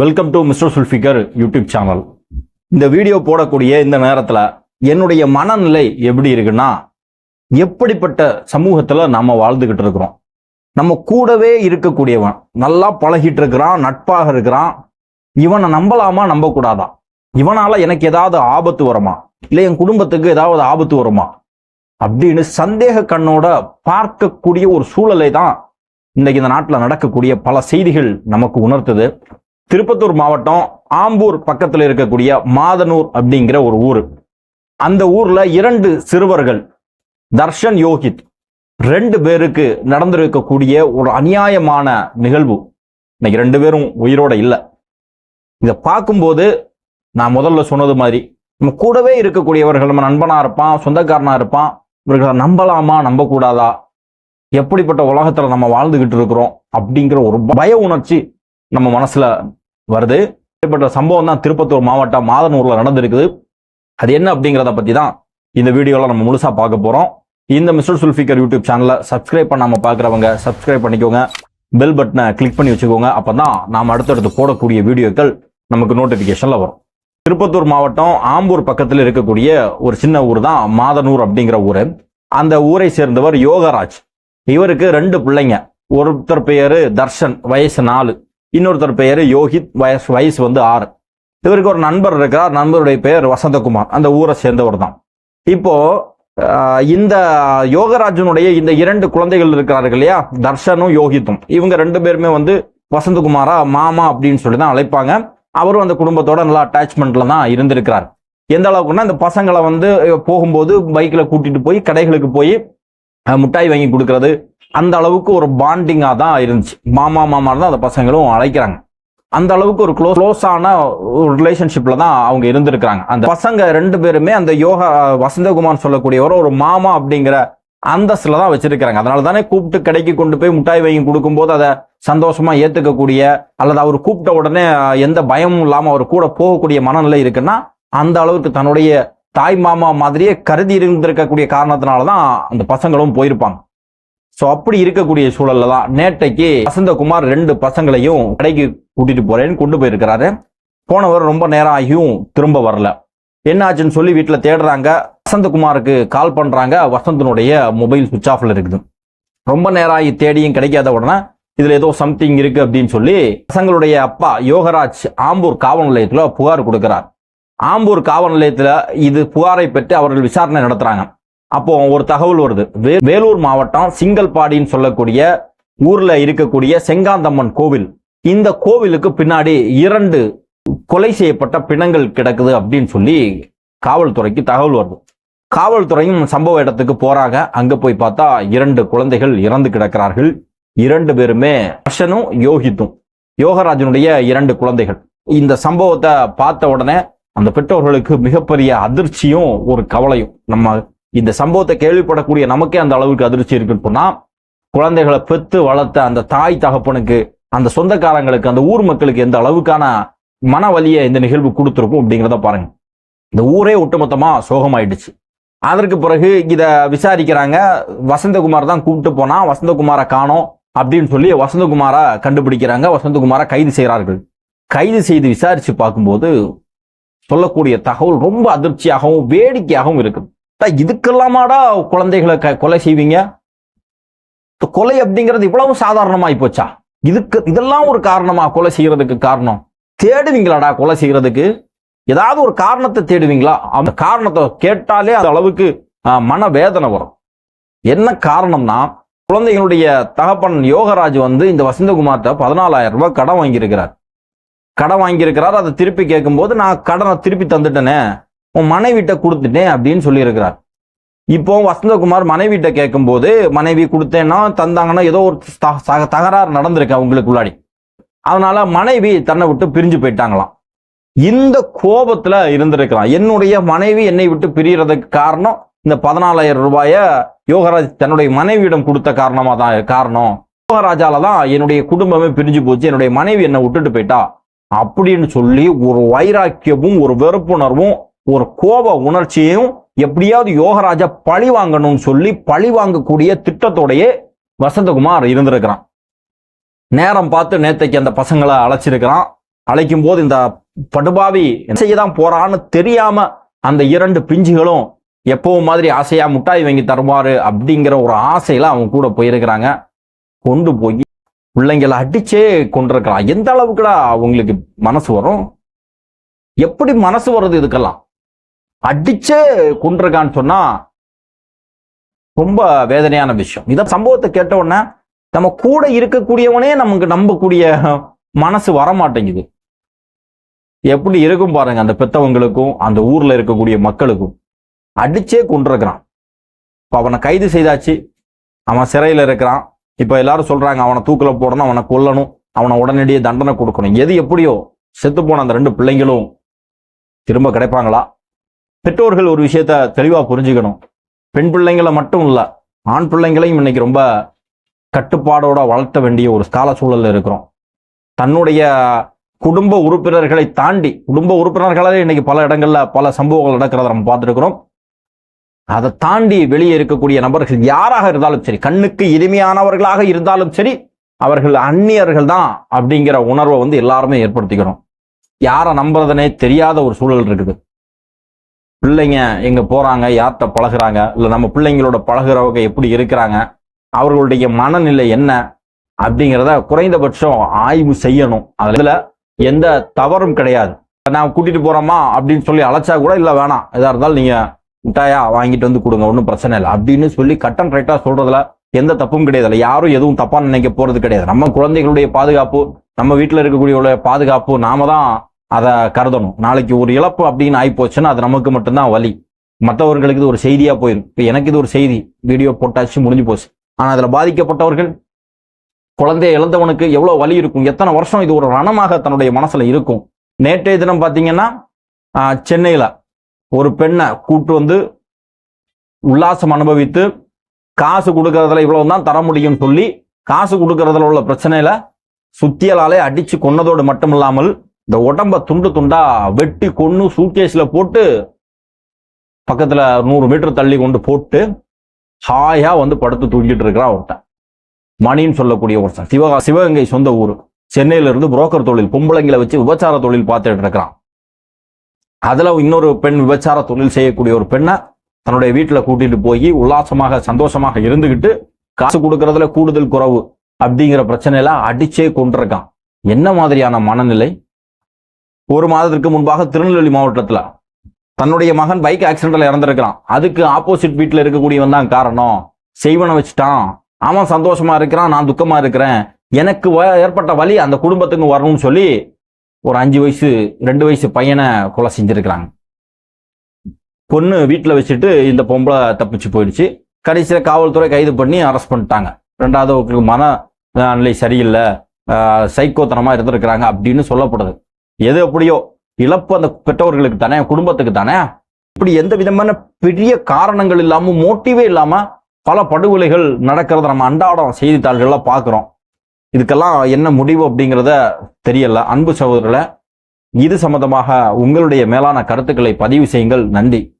Welcome to mister Zulfikar YouTube channel இந்த video போடக்கூடிய இந்த நேரத்தில் என்னுடைய மனநிலை எப்படி இருக்குன்னா எப்படிப்பட்ட சமூகத்தில் நம்ம வாழ்ந்துக்கிட்டு இருக்கிறோம். நம்ம கூடவே இருக்கக்கூடியவன் நல்லா பழகிட்டு இருக்கிறான் நட்பாக இருக்கிறான். இவனை நம்பலாமா? நம்பக்கூடாதா? இவனால எனக்கு ஏதாவது ஆபத்து வருமா? இல்லை என் குடும்பத்துக்கு ஏதாவது ஆபத்து வருமா? அப்படின்னு சந்தேக கண்ணோட பார்க்கக்கூடிய ஒரு சூழலை தான் இன்றைக்கு இந்த நாட்டில் நடக்கக்கூடிய பல செய்திகள் நமக்கு உணர்த்துது. திருப்பத்தூர் மாவட்டம் ஆம்பூர் பக்கத்தில் இருக்கக்கூடிய மாதனூர் அப்படிங்கிற ஒரு ஊர். அந்த ஊர்ல இரண்டு சிறுவர்கள் தர்ஷன் யோகித் ரெண்டு பேருக்கு நடந்திருக்கக்கூடிய ஒரு அநியாயமான நிகழ்வு. இன்னைக்கு ரெண்டு பேரும் உயிரோட இல்லை. இதை பார்க்கும்போது நான் முதல்ல சொன்னது மாதிரி நம்ம கூடவே இருக்கக்கூடியவர்கள் நம்ம நண்பனா இருப்பான் சொந்தக்காரனா இருப்பான் இவர்களை நம்பலாமா நம்பக்கூடாதா? எப்படிப்பட்ட உலகத்துல நம்ம வாழ்ந்துகிட்டு இருக்கிறோம் அப்படிங்கிற ஒரு பய உணர்ச்சி நம்ம மனசுல வருது. ஏற்பட்ட சம்பவம் தான் திருப்பத்தூர் மாவட்டம் மாதனூர்ல நடந்திருக்குது. அது என்ன அப்படிங்கிறத பத்தி தான் இந்த வீடியோவில் நம்ம முழுசா பார்க்க போறோம். இந்த மிஸ்டர் சுல்ஃபிகர் யூடியூப் சேனலை சப்ஸ்கிரைப் பண்ணாம பார்க்குறவங்க சப்ஸ்கிரைப் பண்ணிக்கோங்க. பெல் பட்டனை கிளிக் பண்ணி வச்சுக்கோங்க. அப்பதான் நாம் அடுத்தடுத்து போடக்கூடிய வீடியோக்கள் நமக்கு நோட்டிஃபிகேஷனில் வரும். திருப்பத்தூர் மாவட்டம் ஆம்பூர் பக்கத்தில் இருக்கக்கூடிய ஒரு சின்ன ஊர் தான் மாதனூர் அப்படிங்கிற ஊர். அந்த ஊரை சேர்ந்தவர் யோகராஜ். இவருக்கு ரெண்டு பிள்ளைங்க. ஒருத்தர் பெயரு தர்ஷன் வயசு நாலு. இன்னொருத்தர் பெயர் யோகித் வயசு வயசு வந்து ஆறு. இவருக்கு ஒரு நண்பர் இருக்கிறார். நண்பருடைய பெயர் வசந்தகுமார். அந்த ஊரை சேர்ந்தவர் தான். இப்போ இந்த யோகராஜனுடைய இந்த இரண்டு குழந்தைகள் இருக்கிறார்கள் இல்லையா? தர்ஷனும் யோகித்தும். இவங்க ரெண்டு பேருமே வந்து வசந்தகுமாரா மாமா அப்படின்னு சொல்லி தான் அழைப்பாங்க. அவரும் அந்த குடும்பத்தோட நல்லா அட்டாச்மெண்ட்ல தான் இருந்திருக்கிறார். எந்த அளவுக்குன்னா இந்த பசங்களை வந்து போகும்போது பைக்கில் கூட்டிட்டு போய் கடைகளுக்கு போய் மிட்டாய் வாங்கி கொடுக்கறது அந்த அளவுக்கு ஒரு பாண்டிங்காக தான் இருந்துச்சு. மாமா மாமா தான் அந்த பசங்களும் அழைக்கிறாங்க. அந்த அளவுக்கு ஒரு க்ளோஸ் க்ளோஸான ஒரு ரிலேஷன்ஷிப்ல தான் அவங்க இருந்திருக்கிறாங்க. அந்த பசங்க ரெண்டு பேருமே அந்த யோகா வசந்தகுமார் சொல்லக்கூடியவர் ஒரு மாமா அப்படிங்கிற அந்தஸ்தில் தான் வச்சிருக்கிறாங்க. அதனால தானே கூப்பிட்டு கடைக்கு கொண்டு போய் மிட்டாய் வாங்கி கொடுக்கும்போது அதை சந்தோஷமா ஏத்துக்கக்கூடிய அல்லது அவர் கூப்பிட்ட உடனே எந்த பயமும் இல்லாமல் அவர் கூட போகக்கூடிய மனநிலை இருக்குன்னா அந்த அளவுக்கு தன்னுடைய தாய் மாமா மாதிரியே கருதி இருந்திருக்கக்கூடிய காரணத்தினால தான் அந்த பசங்களும் போயிருப்பாங்க. ஸோ அப்படி இருக்கக்கூடிய சூழல்ல தான் நேற்றைக்கு வசந்தகுமார் ரெண்டு பசங்களையும் கடைக்கு கூட்டிட்டு போறேன்னு கொண்டு போயிருக்கிறாரு. போனவர் ரொம்ப நேரம் ஆகியும் திரும்ப வரல. என்ன ஆச்சுன்னு சொல்லி வீட்டில் தேடுறாங்க. வசந்தகுமாருக்கு கால் பண்றாங்க. வசந்தனுடைய மொபைல் சுவிச் ஆஃப்ல இருக்குது. ரொம்ப நேரம் ஆகி தேடியும் கிடைக்காத உடனே இதுல ஏதோ சம்திங் இருக்கு அப்படின்னு சொல்லி பசங்களுடைய அப்பா யோகராஜ் ஆம்பூர் காவல் நிலையத்துல புகார் கொடுக்கிறார். ஆம்பூர் காவல் நிலையத்துல இது புகாரை பெற்று அவர்கள் விசாரணை நடத்துறாங்க. அப்போ ஒரு தகவல் வருது. வே- வேலூர் மாவட்டம் சிங்கல்பாடின்னு சொல்லக்கூடிய ஊர்ல இருக்கக்கூடிய செங்காந்தம்மன் கோவில். இந்த கோவிலுக்கு பின்னாடி இரண்டு கொலை செய்யப்பட்ட பிணங்கள் கிடக்குது அப்படின்னு சொல்லி காவல்துறைக்கு தகவல் வருது. காவல்துறையும் சம்பவ இடத்துக்கு போறாங்க. அங்க போய் பார்த்தா இரண்டு குழந்தைகள் இறந்து கிடக்கிறார்கள். இரண்டு பேருமே ஹர்ஷனும் யோகித்தும். யோகராஜனுடைய இரண்டு குழந்தைகள். இந்த சம்பவத்தை பார்த்த உடனே அந்த பெற்றோர்களுக்கு மிகப்பெரிய அதிர்ச்சியும் ஒரு கவலையும். நம்ம இந்த சம்பவத்தை கேள்விப்படக்கூடிய நமக்கே அந்த அளவுக்கு அதிர்ச்சி இருக்குன்னு சொன்னா குழந்தைகளை பெத்து வளர்த்த அந்த தாய் தகப்பனுக்கு அந்த சொந்தக்காரங்களுக்கு அந்த ஊர் மக்களுக்கு எந்த அளவுக்கான மன வலியை இந்த நிகழ்வு கொடுத்துருக்கும் அப்படிங்கிறத பாருங்க. இந்த ஊரே ஒட்டுமொத்தமா சோகமாயிடுச்சு. அதற்கு பிறகு இதை விசாரிக்கிறாங்க. வசந்தகுமார் தான் கூப்பிட்டு போனா வசந்தகுமாரை காணோம் அப்படின்னு சொல்லி வசந்தகுமாரை கண்டுபிடிக்கிறாங்க. வசந்தகுமாரை கைது செய்கிறார்கள். கைது செய்து விசாரிச்சு பார்க்கும்போது சொல்லக்கூடிய தகவல் ரொம்ப அதிர்ச்சியாகவும் வேடிக்கையாகவும் இருக்குது. இதுக்கெல்லாமாடா குழந்தைகளை க- கொலை செய்வீங்க? கொலை அப்படிங்கிறது இவ்வளவு சாதாரணமாய் போச்சா? இதுக்கு இதெல்லாம் ஒரு காரணமா? கொலை செய்யறதுக்கு காரணம். தேடுவீங்களாடா கொலை செய்யறதுக்கு? ஏதாவது ஒரு காரணத்தை தேடுவீங்களா? அந்த காரணத்தை கேட்டாலே அந்த அளவுக்கு மன வேதனை வரும். என்ன காரணம்னா குழந்தைகளுடைய தகப்பன் யோகராஜ் வந்து இந்த வசந்தகுமார்ட்ட பதினாலாயிரம் ரூபாய் கடன் வாங்கியிருக்கிறார். கடன் வாங்கியிருக்கிறார். அதை திருப்பி கேட்கும்போது நான் கடனை திருப்பி தந்துட்டேனே. உன் மனைவிட்ட கொடுத்துட்டேன் அப்படின்னு சொல்லியிருக்கிறார். இப்போ வசந்தகுமார் மனைவிட்ட கேட்கும்போது மனைவி கொடுத்தேன்னா தந்தாங்கன்னா ஏதோ ஒரு தகராறு நடந்திருக்கு அவங்களுக்கு உள்ளாடி. அதனால மனைவி தன்னை விட்டு பிரிஞ்சு போயிட்டாங்களாம். இந்த கோபத்துல இருந்திருக்கலாம் என்னுடைய மனைவி என்னை விட்டு பிரியறதுக்கு காரணம் இந்த பதினாலாயிரம் ரூபாய யோகராஜ் தன்னுடைய மனைவியிடம் கொடுத்த காரணமா தான் காரணம். யோகராஜால தான் என்னுடைய குடும்பமே பிரிஞ்சு போச்சு என்னுடைய மனைவி என்னை விட்டுட்டு போயிட்டா. அப்படின்னு சொல்லி ஒரு வைராக்கியமும் ஒரு வெறுப்புணர்வும் ஒரு கோப உணர்ச்சியையும் எப்படியாவது யோகராஜா பழி வாங்கணும்னு சொல்லி பழி வாங்கக்கூடிய திட்டத்தோடையே வசந்தகுமார் இருந்திருக்கிறான். நேரம் பார்த்து நேத்தைக்கு அந்த பசங்களை அழைச்சிருக்கிறான். அழைக்கும் போது இந்த படுபாவி செய்யதான் செய்ய தான் போறான்னு தெரியாம அந்த இரண்டு பிஞ்சுகளும் எப்பவும் மாதிரி ஆசையா முட்டாய் வாங்கி தருவாரு அப்படிங்கிற ஒரு ஆசையில அவங்க கூட போயிருக்கிறாங்க. கொண்டு போய் பிள்ளைங்களை அடிச்சே கொண்டிருக்கலாம் எந்த அளவுக்குடா அவங்களுக்கு மனசு வரும்? எப்படி மனசு வருது இதுக்கெல்லாம்? அடிச்சே கொண்டிருக்கான்னு சொன்னா ரொம்ப வேதனையான விஷயம். இத சம்பவத்தை கேட்ட உடனே நம்ம கூட இருக்கக்கூடியவனே நமக்கு நம்பக்கூடிய மனசு வர மாட்டேங்குது எப்படி இருக்கும் பாருங்க அந்த பெத்தவங்களுக்கும் அந்த ஊர்ல இருக்கக்கூடிய மக்களுக்கும். அடிச்சே கொண்டிருக்கிறான் இப்ப அவனை கைது செய்தாச்சு. அவன் சிறையில இருக்கிறான். இப்ப எல்லாரும் சொல்றாங்க அவனை தூக்கில போடணும் அவனை கொல்லணும் அவனை உடனடியே தண்டனை கொடுக்கணும். எது எப்படியோ செத்து போன அந்த ரெண்டு பிள்ளைங்களும் திரும்ப கிடைப்பாங்களா? பெற்றோர்கள் ஒரு விஷயத்த தெளிவாக புரிஞ்சுக்கணும். பெண் பிள்ளைங்களை மட்டும் இல்லை ஆண் பிள்ளைங்களையும் இன்னைக்கு ரொம்ப கட்டுப்பாடோட வளர்த்த வேண்டிய ஒரு கால சூழலில் இருக்கிறோம். தன்னுடைய குடும்ப உறுப்பினர்களை தாண்டி குடும்ப உறுப்பினர்களாலே இன்னைக்கு பல இடங்கள்ல பல சம்பவங்கள் நடக்கிறத நம்ம பார்த்துருக்கிறோம். அதை தாண்டி வெளியே இருக்கக்கூடிய நபர்கள் யாராக இருந்தாலும் சரி கண்ணுக்கு இனிமையானவர்களாக இருந்தாலும் சரி அவர்கள் அந்நியர்கள் தான் அப்படிங்கிற உணர்வை வந்து எல்லாருமே ஏற்படுத்திக்கணும் யாரை நம்புறதுனே தெரியாத ஒரு சூழல் இருக்குது. பிள்ளைங்க எங்கே போகிறாங்க யார்கிட்ட பழகிறாங்க இல்லை நம்ம பிள்ளைங்களோட பழகிறவங்க எப்படி இருக்கிறாங்க அவர்களுடைய மனநிலை என்ன அப்படிங்கிறத குறைந்தபட்சம் ஆய்வு செய்யணும். அதில் எந்த தவறும் கிடையாது. நான் கூட்டிகிட்டு போகிறோமா அப்படின்னு சொல்லி அழைச்சா கூட இல்லை வேணாம். எதாக இருந்தாலும் நீங்கள் மிட்டாயா வாங்கிட்டு வந்து கொடுங்க ஒன்றும் பிரச்சனை இல்லை அப்படின்னு சொல்லி கட்டன் ரைட்டாக சொல்கிறதுல எந்த தப்பும் கிடையாது. இல்லை யாரும் எதுவும் தப்பாக நினைக்க போகிறது கிடையாது. நம்ம குழந்தைகளுடைய பாதுகாப்பு நம்ம வீட்டில் இருக்கக்கூடிய பாதுகாப்பு நாம தான் அதை கருதணும். நாளைக்கு ஒரு இழப்பு அப்படின்னு ஆகி போச்சுன்னா அது நமக்கு மட்டும்தான் வலி. மற்றவர்களுக்கு இது ஒரு செய்தியாக போயிடும் இப்போ எனக்கு இது ஒரு செய்தி. வீடியோ போட்டாச்சு முடிஞ்சு போச்சு. ஆனால் அதில் பாதிக்கப்பட்டவர்கள் குழந்தைய இழந்தவனுக்கு எவ்வளோ வலி இருக்கும்? எத்தனை வருஷம் இது ஒரு ரணமாக தன்னுடைய மனசில் இருக்கும்? நேற்றைய தினம் பார்த்தீங்கன்னா சென்னையில் ஒரு பெண்ணை கூட்டு வந்து உல்லாசம் அனுபவித்து காசு கொடுக்கறதுல இவ்வளவு தான் தர முடியும்னு சொல்லி காசு கொடுக்கறதுல உள்ள பிரச்சனையில சுத்தியலாலே அடிச்சு கொன்னதோடு மட்டும் இல்லாமல் இந்த உடம்ப துண்டு துண்டா வெட்டி கொன்னு சூட்கேஸ்ல போட்டு பக்கத்துல நூறு மீட்டர் தள்ளி கொண்டு போட்டு ஹாயா வந்து படுத்து தூங்கிட்டு இருக்கிறான் அவர்கிட்ட மணின்னு சொல்லக்கூடிய ஒருத்தன். சிவகா சிவகங்கை சொந்த ஊர். சென்னையில இருந்து புரோக்கர் தொழில் பொம்பளைங்களை வச்சு விபச்சார தொழில் பார்த்துட்டு இருக்கிறான். அதுல இன்னொரு பெண் விபச்சார தொழில் செய்யக்கூடிய ஒரு பெண்ணை தன்னுடைய வீட்டுல கூட்டிட்டு போய் உல்லாசமாக சந்தோஷமாக இருந்துகிட்டு காசு கொடுக்கறதுல கூடுதல் குறவு அப்படிங்கிற பிரச்சனையெல்லாம் அடிச்சே கொண்டிருக்கான். என்ன மாதிரியான மனநிலை? ஒரு மாதத்திற்கு முன்பாக திருநெல்வேலி மாவட்டத்தில் தன்னுடைய மகன் பைக் ஆக்சிடென்ட்ல இறந்துருக்கிறான். அதுக்கு ஆப்போசிட் வீட்டில் இருக்கக்கூடியவன் தான் காரணம். செய்வனை வச்சுட்டான். அவன் சந்தோஷமா இருக்கிறான் நான் துக்கமா இருக்கிறேன். எனக்கு ஏற்பட்ட வழி அந்த குடும்பத்துக்கு வரணும்னு சொல்லி ஒரு அஞ்சு வயசு ரெண்டு வயசு பையனை கொலை செஞ்சிருக்கிறாங்க. பொண்ணு வீட்டில் வச்சுட்டு இந்த பொம்பளை தப்பிச்சு போயிடுச்சு. கடைசியில் காவல்துறை கைது பண்ணி அரெஸ்ட் பண்ணிட்டாங்க. ரெண்டாவது மன நிலை சரியில்லை. சைக்கோத்தனமாக இருந்திருக்கிறாங்க அப்படின்னு சொல்லப்படுது. எது எப்படியோ இழப்பு அந்த பெற்றவர்களுக்கு தானே குடும்பத்துக்கு தானே? இப்படி எந்த விதமான பெரிய காரணங்கள் இல்லாம மோட்டிவே இல்லாம பல படுகொலைகள் நடக்கிறத நம்ம அன்றாடம் செய்தித்தாள்கள்ல பார்க்குறோம். இதுக்கெல்லாம் என்ன முடிவு அப்படிங்கிறத தெரியல. அன்பு சகோதரர்களை இது சம்பந்தமாக உங்களுடைய மேலான கருத்துக்களை பதிவு செய்யுங்கள். நன்றி.